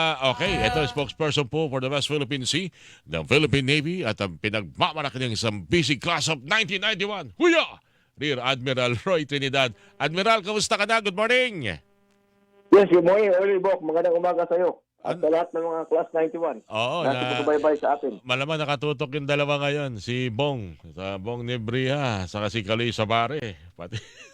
Ah, okay, ito spokesperson po for the West Philippine Sea ng Philippine Navy at ang pinagmamalaki ng isang busy class of 1991. Huya! Rear Admiral Roy Trinidad. Admiral, kamusta ka na? Good morning! Yes, good morning, Early Bok. Magandang umaga sa iyo. At sa lahat ng mga Class 91 Oo, na sumusubaybay sa atin. malamang nakatutok yung dalawa ngayon. Si Bong, sa Bong Nebria, saka si Kaloy Sabare. Pati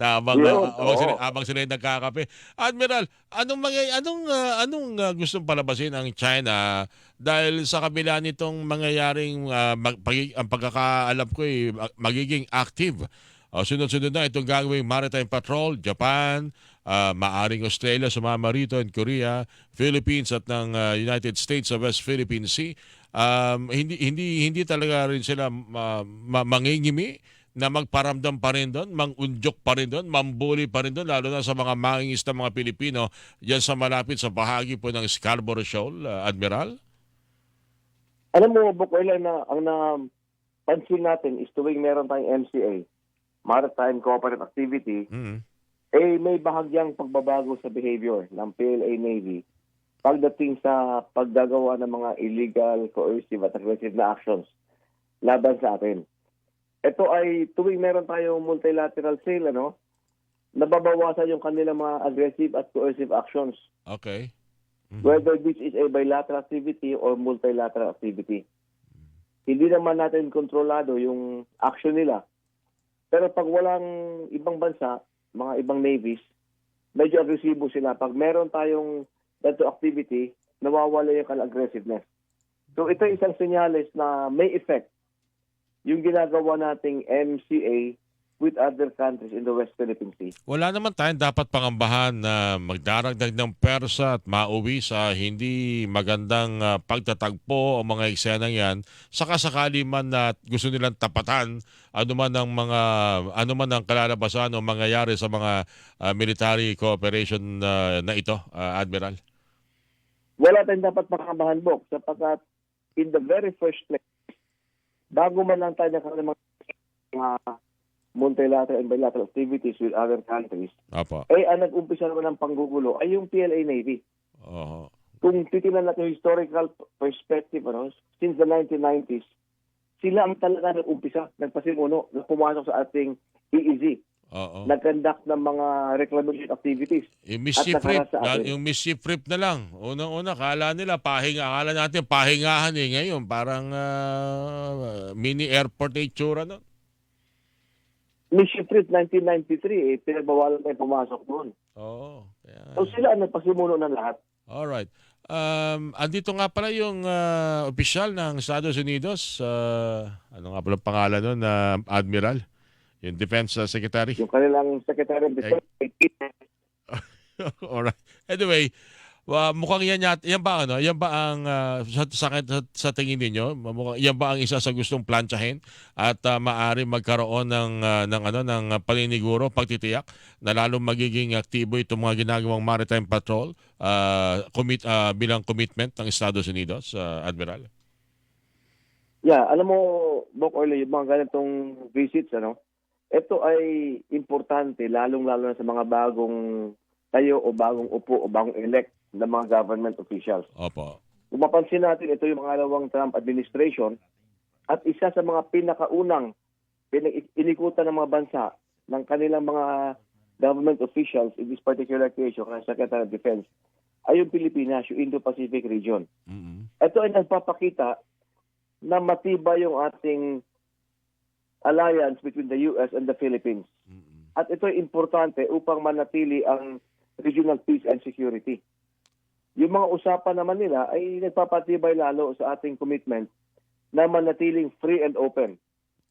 na abang, Yun, abang, oo. sila, abang sila yung nagkakape. Admiral, anong mga anong ah, anong ah, gustong palabasin ang China dahil sa kabila nitong mangyayaring ah, mag, pagi- ang pagkakaalam ko eh, mag- magiging active. Ah, sunod-sunod na itong gagawing maritime patrol, Japan, ah, maaring Australia, sumama rito, and Korea, Philippines at ng ah, United States sa West Philippine Sea. Um, hindi hindi hindi talaga rin sila ma- mangingimi na magparamdam pa rin doon, mangunjok pa rin doon, mambuli pa rin doon, lalo na sa mga mangingis na mga Pilipino dyan sa malapit sa bahagi po ng Scarborough Shoal, ah, Admiral? Alam mo, Early, na ang na pansin natin is tuwing meron tayong MCA, Maritime Cooperative Activity, Mm. eh may bahagyang pagbabago sa behavior ng PLA Navy pagdating sa paggagawa ng mga illegal, coercive at aggressive na actions laban sa atin. Ito ay tuwing meron tayong multilateral sale, ano, nababawasan yung kanilang mga aggressive at coercive actions. Okay. Mhm. whether this is a bilateral activity or multilateral activity. Hindi naman natin kontrolado yung action nila. Pero pag walang ibang bansa, mga ibang navies, medyo agresibo sila. Pag meron tayong that activity, nawawala yung aggressiveness. So ito isang senyales na may effect yung ginagawa nating MCA with other countries in the West Philippine Sea. Wala naman tayong dapat pangambahan na magdaragdag ng persa at mauwi sa hindi magandang ah, pagtatagpo o mga eksenang yan. Saka sakali man na gusto nilang tapatan ano man ang mga ano man ang kalalabasan o mangyayari sa mga ah, military cooperation ah, na ito, ah, Admiral. wala tayong dapat pakabahan, Bok, sapagkat in the very first place, bago man lang tayo nagkaroon ng mga, multilateral and bilateral activities with other countries, Opo. eh ang nag-umpisa naman ng panggugulo ay yung PLA Navy. Oo. Kung titingnan natin yung historical perspective, ano, since the 1990s, sila ang talaga nag-umpisa, nagpasimuno, na pumasok sa ating EEZ, Oo. nag-conduct ng mga reclamation activities. Yung mischief At rip, sa na- atin. yung mischief rip na lang. Unang-una, kala nila, pahinga, akala natin pahingahan eh. Ngayon, parang ah, mini airport na itsura no? Mission Trip 1993, eh, pinagbawalan tayo pumasok doon. Oo. Kaya, So sila ang nagpasimuno ng lahat. alright. Um, andito nga pala yung ah, opisyal ng Estados Unidos. ah, ano nga pala ang pangalan nun? na Admiral? Yung Defense ah, Secretary? Yung kanilang Secretary of Defense, Alright. Anyway, wa mukhang yan yat, yan ba ano? Yan ba ang ah, sa, sa, sa, tingin ninyo? Mukhang yan ba ang isa sa gustong plantsahin at uh, maari magkaroon ng ah, ng ano ng paniniguro, pagtitiyak na lalong magiging aktibo itong mga ginagawang maritime patrol ah, commit ah, bilang commitment ng Estados Unidos, ah, Admiral? yeah, alam mo, Bok Orly, yung mga ganitong visits, ano, ito ay importante, lalong-lalo na sa mga bagong tayo o bagong upo o bagong elect na mga government officials. Opo. Kung mapansin natin, ito yung pangalawang Trump administration at isa sa mga pinakaunang pinag- inikutan ng mga bansa ng kanilang mga government officials in this particular case, yung Secretary of Defense, ay yung Pilipinas, yung Indo-Pacific region. mm Ito ay nagpapakita na matibay yung ating alliance between the US and the Philippines. At ito ay importante upang manatili ang regional peace and security. Yung mga usapan naman nila ay nagpapatibay lalo sa ating commitment na manatiling free and open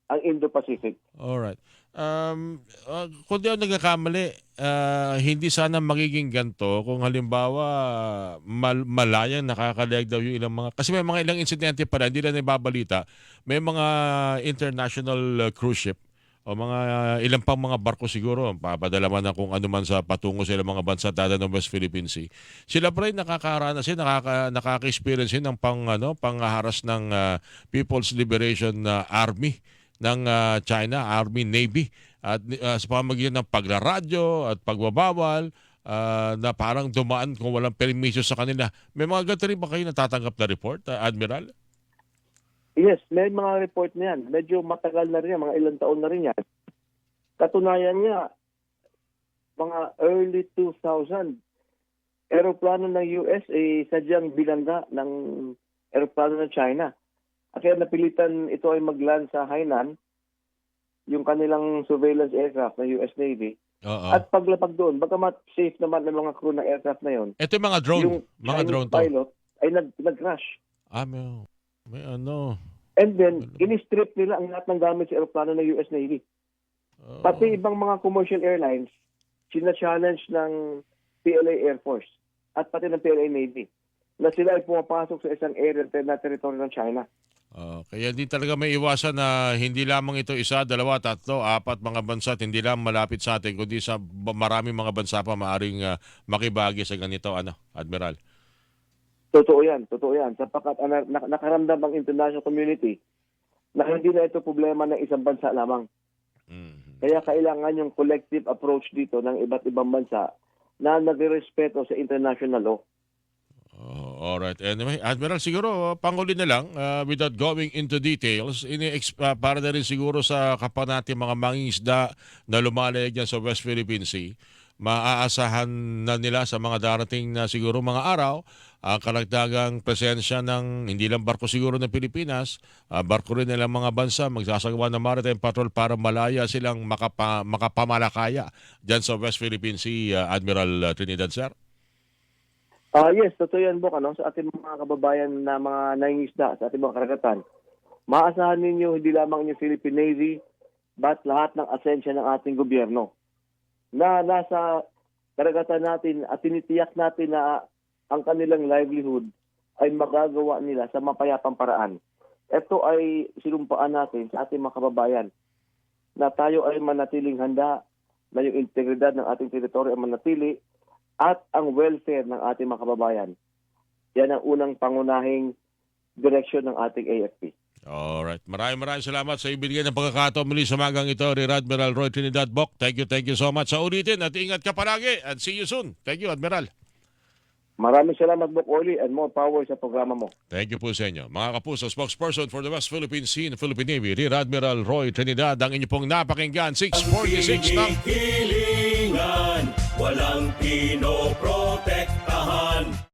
ang Indo-Pacific. Alright. Um, uh, kung di ako nagkakamali, ah, hindi sana magiging ganto kung halimbawa mal malayang nakakalayag daw yung ilang mga... Kasi may mga ilang insidente pala, hindi na nababalita. May mga international uh, cruise ship o mga uh, ilang pang mga barko siguro, papadala man na kung ano man sa patungo sa ilang mga bansa dada ng West Philippine Sea. Sila pa rin nakakaranas din, nakaka, nakaka-experience din ng pang, ano, pangharas ng ah, People's Liberation ah, Army ng ah, China, Army, Navy at uh, sa pamagitan ng pagraradyo at pagbabawal ah, na parang dumaan kung walang permiso sa kanila. May mga ganito rin ba kayo natatanggap na report, ah, Admiral? Yes, may mga report na yan. Medyo matagal na rin yan, mga ilang taon na rin yan. Katunayan niya, mga early 2000, aeroplano ng US ay sadyang bilangga ng aeroplano ng China. At kaya napilitan ito ay magland sa Hainan, yung kanilang surveillance aircraft ng US Navy. Oo. At paglapag doon, bagamat safe naman ng mga crew ng aircraft na yon, Ito yung mga drone. yung mga Chinese drone to. pilot ay nag, nag-crash. Ah, may, may ano. And then, in-strip nila ang lahat ng gamit sa aeroplano ng US Navy. Oo. Pati ibang mga commercial airlines, sina-challenge ng PLA Air Force at pati ng PLA Navy na sila ay pumapasok sa isang area na teritoryo ng China. Oo. kaya hindi talaga may iwasan na hindi lamang ito isa, dalawa, tatlo, apat mga bansa at hindi lang malapit sa atin, kundi sa maraming mga bansa pa maaring ah, makibagi sa ganito, ano, Admiral. Totoo yan, totoo yan. Sapagkat uh, nak- nakaramdam ang international community na hindi na ito problema ng isang bansa lamang. Mhm. Kaya kailangan yung collective approach dito ng iba't ibang bansa na nagrespeto sa international law. Oh, alright. Anyway, Admiral, siguro uh, panguli na lang uh, without going into details, ini uh, para na rin siguro sa kapag natin mga mangingisda na lumalayag dyan sa West Philippine Sea, maaasahan na nila sa mga darating na siguro mga araw ang karagdagang presensya ng hindi lang barko siguro ng Pilipinas, uh, barko rin nilang mga bansa magsasagawa ng maritime patrol para malaya silang makapa, makapamalakaya dyan sa West Philippine Sea, uh, Admiral Trinidad, sir. Ah yes, totoo yan, Bok, ano, sa ating mga kababayan na mga nangingisda sa ating mga karagatan. Maasahan ninyo hindi lamang yung Philippine Navy, but lahat ng asensya ng ating gobyerno na nasa karagatan natin at tinitiyak natin na ang kanilang livelihood ay magagawa nila sa mapayapang paraan. Ito ay sinumpaan natin sa ating mga kababayan na tayo ay manatiling handa na yung integridad ng ating teritoryo ay manatili at ang welfare ng ating mga kababayan. Yan ang unang pangunahing direksyon ng ating AFP. Alright. Maraming maraming salamat sa ibigay ng pagkakataon muli sa magang ito, Rear Admiral Roy Trinidad Bok. Thank you, thank you so much. Sa ulitin at ingat ka palagi and see you soon. Thank you, Admiral. Maraming salamat, Bok Oli, and more power sa programa mo. Thank you po sa inyo. Mga kapuso, spokesperson for the West Philippine Sea and Philippine Navy, Rear Admiral Roy Trinidad, ang inyo pong napakinggan, 646 ng walang pinoprotek